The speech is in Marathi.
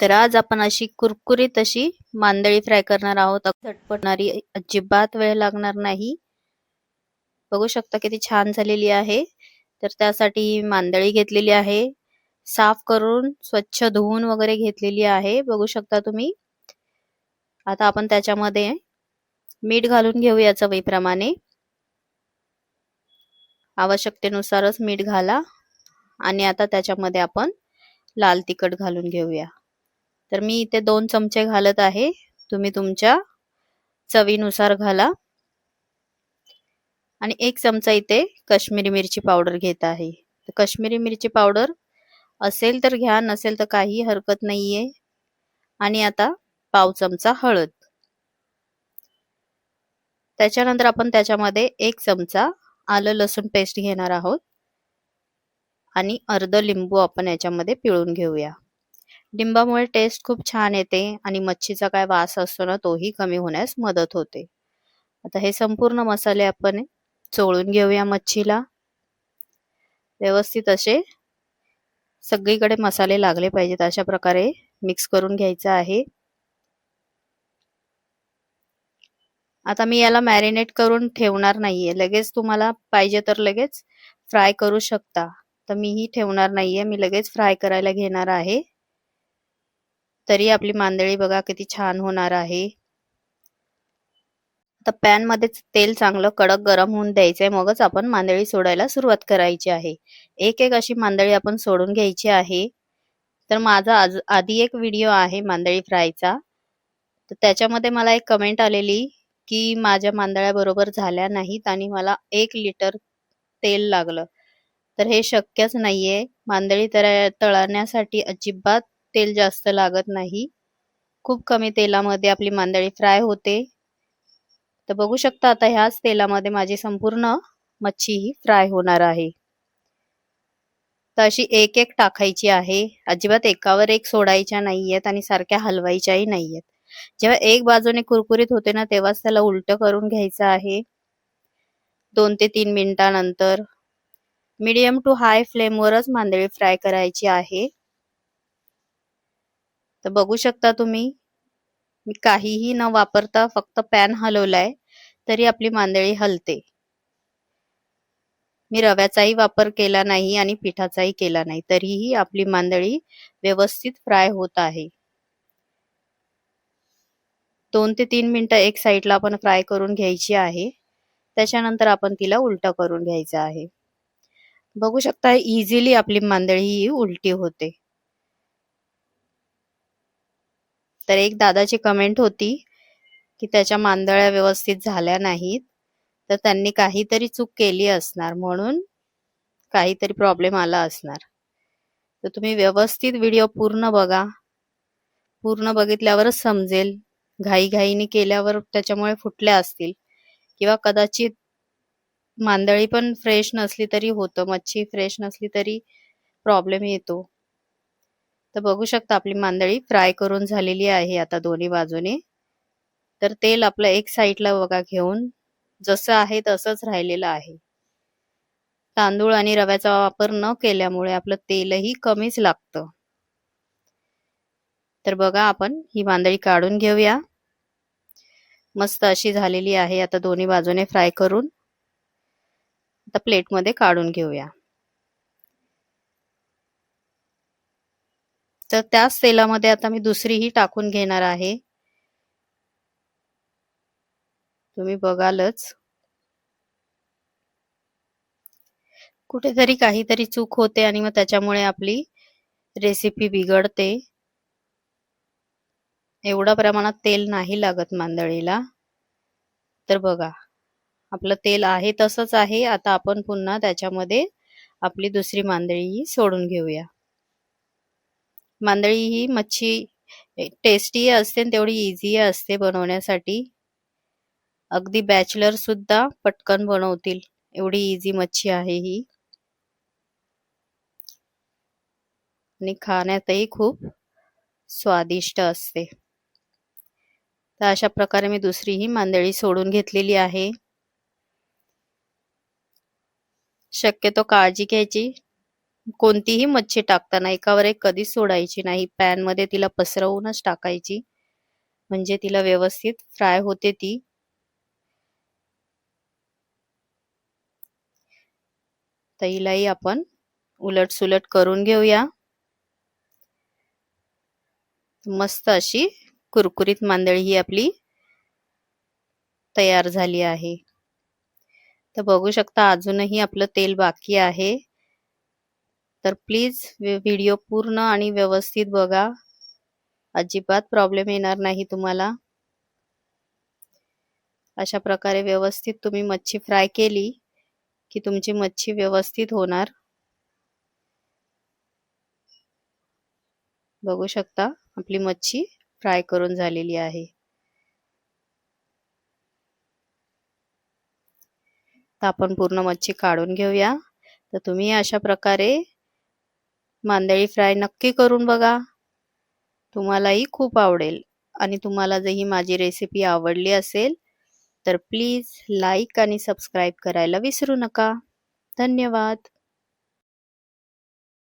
तर आज आपण अशी कुरकुरीत अशी मांदळी फ्राय करणार आहोत. झटपटणारी अजिबात वेळ लागणार नाही. बघू शकता किती छान झालेली आहे. तर त्यासाठी मांदळी घेतलेली आहे. साफ करून स्वच्छ धुवून वगैरे घेतलेली आहे. बघू शकता तुम्ही. आता आपण त्याच्यामध्ये मीठ घालून घेऊया चवीप्रमाणे आवश्यकतेनुसारच मीठ घाला. आणि आता त्याच्यामध्ये आपण लाल तिखट घालून घेऊया. तर मी इथे दोन चमचे घालत आहे. तुम्ही तुमच्या चवीनुसार घाला. आणि एक चमचा इथे काश्मीरी मिरची पावडर घेत आहे. काश्मीरी मिरची पावडर असेल तर घ्या नसेल तर काही हरकत नाहीये. आणि आता पाव चमचा हळद. त्याच्यानंतर आपण त्याच्यामध्ये एक चमचा आलं लसूण पेस्ट घेणार आहोत. आणि अर्ध लिंबू आपण याच्यामध्ये पिळून घेऊया. लिंबामुळे टेस्ट खूप छान येते आणि मच्छीचा काय वास असतो ना तोही कमी होण्यास मदत होते. आता हे संपूर्ण मसाले आपण चोळून घेऊया मच्छीला. व्यवस्थित असे सगळीकडे मसाले लागले पाहिजेत अशा प्रकारे मिक्स करून घ्यायचं आहे. आता मी याला मॅरिनेट करून ठेवणार नाहीये. लगेच तुम्हाला पाहिजे तर लगेच फ्राय करू शकता. तर मीही ठेवणार नाहीये. मी लगेच फ्राय करायला घेणार आहे. तरी आपली मांदळी बघा किती छान होणार आहे. आता पॅनमध्ये तेल चांगलं कडक गरम होऊन द्यायचंय. मगच आपण मांदळी सोडायला सुरुवात करायची आहे. एक एक अशी मांदळी आपण सोडून घ्यायची आहे. तर माझा आज आधी एक व्हिडिओ आहे मांदळी फ्रायचा. तर त्याच्यामध्ये मला एक कमेंट आलेली की माझ्या मांदळ्या बरोबर झाल्या नाहीत आणि मला एक लिटर तेल लागलं. तर हे शक्यच नाहीये. मांदळी तळण्यासाठी अजिबात तेल जास्त लागत नाही. खूप कमी तेलामध्ये आपली मांदळी फ्राय होते. तर बघू शकता आता ह्याच तेलामध्ये माझी संपूर्ण मच्छी ही फ्राय होणार आहे. तर अशी एक एक टाकायची आहे. अजिबात एकावर एक सोडायच्या नाहीयेत आणि सारख्या हलवायच्याही नाहीयेत. जेव्हा एक बाजूने कुरकुरीत होते ना तेव्हाच त्याला उलट करून घ्यायचं आहे. दोन ते तीन मिनिटानंतर. मीडियम टू हाय फ्लेमवरच मांदळी फ्राय करायची आहे. तर बघू शकता तुम्ही मी काहीही न वापरता फक्त पॅन हलवलाय तरी आपली मांदळी हलते. मी रव्याचाही वापर केला नाही आणि पिठाचाही केला नाही तरीही आपली मांदळी व्यवस्थित फ्राय होत आहे. दोन ते तीन मिनिटं एक साईडला आपण फ्राय करून घ्यायची आहे त्याच्यानंतर आपण तिला उलट करून घ्यायचं आहे. बघू शकता इझिली आपली मांदळी ही उलटी होते. तर एक दादाची कमेंट होती की त्याच्या मांदळ्या व्यवस्थित झाल्या नाहीत. तर त्यांनी काहीतरी चूक केली असणार म्हणून काहीतरी प्रॉब्लेम आला असणार. तर तुम्ही व्यवस्थित व्हिडिओ पूर्ण बघा. पूर्ण बघितल्यावरच समजेल. घाईघाईने केल्यावर त्याच्यामुळे फुटल्या असतील. किंवा कदाचित मांदळी पण फ्रेश नसली तरी होतं. मच्छी फ्रेश नसली तरी प्रॉब्लेम येतो. तर बघू शकता आपली मांदळी फ्राय करून झालेली आहे आता दोन्ही बाजूने. तर तेल आपलं एक साईडला बघा घेऊन जसं आहे तसंच राहिलेलं आहे. तांदूळ आणि रव्याचा वापर न केल्यामुळे आपलं तेलही कमीच लागतं. तर बघा आपण ही मांदळी काढून घेऊया. मस्त अशी झालेली आहे आता दोन्ही बाजूने फ्राय करून. आता प्लेटमध्ये काढून घेऊया. तर त्याच तेलामध्ये आता मी दुसरीही टाकून घेणार आहे. तुम्ही बघालच. कुठेतरी काहीतरी चूक होते आणि मग त्याच्यामुळे आपली रेसिपी बिघडते. एवढ्या प्रमाणात तेल नाही लागत मांदळीला. तर बघा आपलं तेल आहे तसंच आहे. आता आपण पुन्हा त्याच्यामध्ये आपली दुसरी मांदळी सोडून घेऊया. मांदळी ही मच्छी टेस्टी असते तेवढी इझी असते बनवण्यासाठी. अगदी बॅचलर सुद्धा पटकन बनवतील. एवढी इझी मच्छी आहे ही. आणि खाण्यातही खूप स्वादिष्ट असते. तर अशा प्रकारे मी दुसरी ही मांदळी सोडून घेतलेली आहे. शक्यतो काळजी घ्यायची. कोणतीही मच्छी टाकताना एकावर एक कधीच सोडायची नाही. पॅनमध्ये तिला पसरवूनच टाकायची. म्हणजे तिला व्यवस्थित फ्राय होते ती. तर हिलाही आपण उलट सुलट करून घेऊया. मस्त अशी कुरकुरीत मांदळी ही आपली तयार झाली आहे. तर बघू शकता अजूनही आपलं तेल बाकी आहे. तर प्लीज व्हिडिओ पूर्ण आणि व्यवस्थित बघा. अजिबात प्रॉब्लेम येणार नाही तुम्हाला. अशा प्रकारे व्यवस्थित तुम्ही मच्छी फ्राय केली की तुमची मच्छी व्यवस्थित होणार. बघू शकता आपली मच्छी फ्राय करून झालेली आहे. तर आपण पूर्ण मच्छी काढून घेऊया. तर तुम्ही अशा प्रकारे मांदळी फ्राय नक्की करून बघा. तुम्हालाही खूप आवडेल आणि तुम्हाला जर ही माझी रेसिपी आवडली असेल तर प्लीज लाईक आणि सबस्क्राईब करायला विसरू नका. धन्यवाद.